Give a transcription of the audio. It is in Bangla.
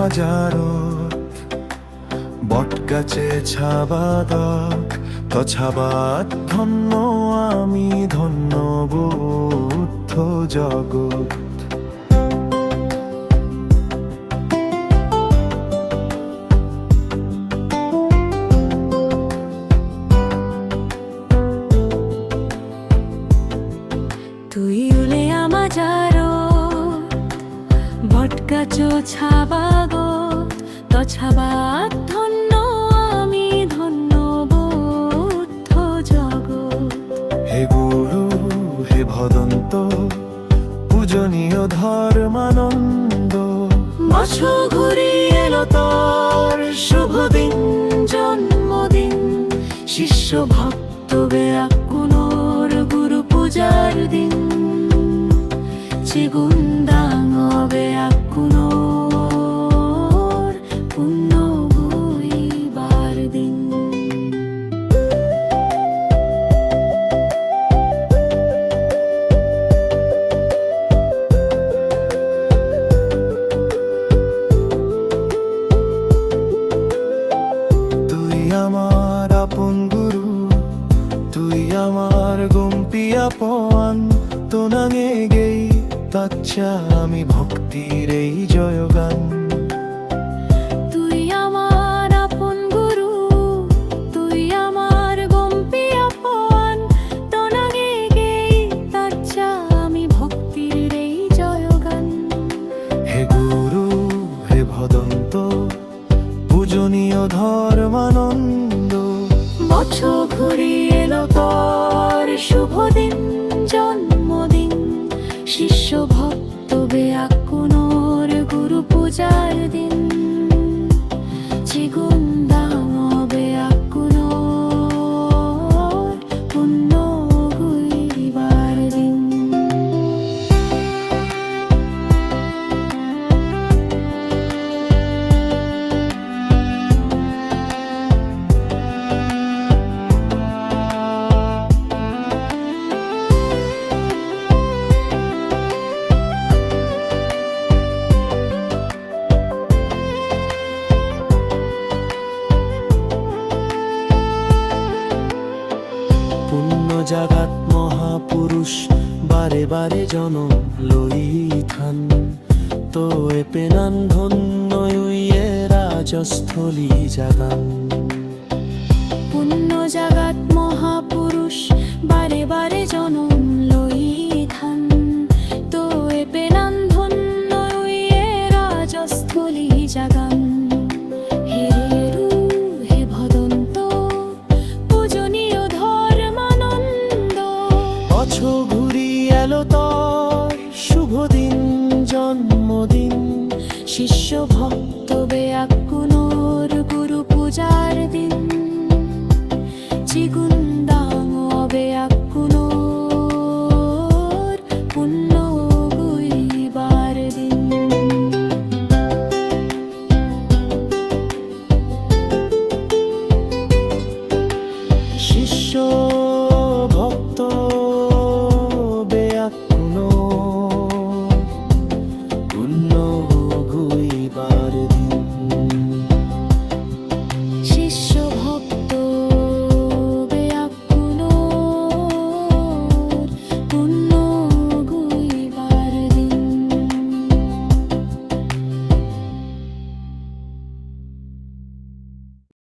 মাজারত বটগাছে ছাবাদাক তছাবাত ধন্য আমি ধন্য বুদ্ধ জগৎ। তুই উলে আমাজারো ভটকাচো ছাবাগো ধন্য আমি ধন্য বুদ্ধ জগৎ। হে গুরু হে ভদন্ত পূজনীয় ধর্মানন্দ। বছর ঘুরি এলো তোর শুভ দিন জন্মদিন। শিষ্য ভক্ত বেয়াকুনোর গুরু পূজার দিন। চিগুন্দাং আমার গুম্পি আপন তোনাঙে গেই তাচ্চা আমি ভক্তির এই জয়গান। তুই আমার গুরু তুই আমার গম্পি আপন তোনাগে গেই তার আমি ভক্তির এই জয়গান। হে গুরু হে ভদন্ত পূজনীয় ধর্মানন্দ বছর ঘুরি এলো তোর শুভ দিন জন্মদিন। শিষ্য ভক্ত বেয়াকুনোর গুরু পূজার দিন। জাগাত মহাপুরুষ বারে বারে জনম লই থান। তো এ পেনান ধন্য ইয়ে রাজস্থলী জাগান। জন্মদিন। শিষ্য ভক্ত বেয়াকুনোর গুরু পূজার দিন।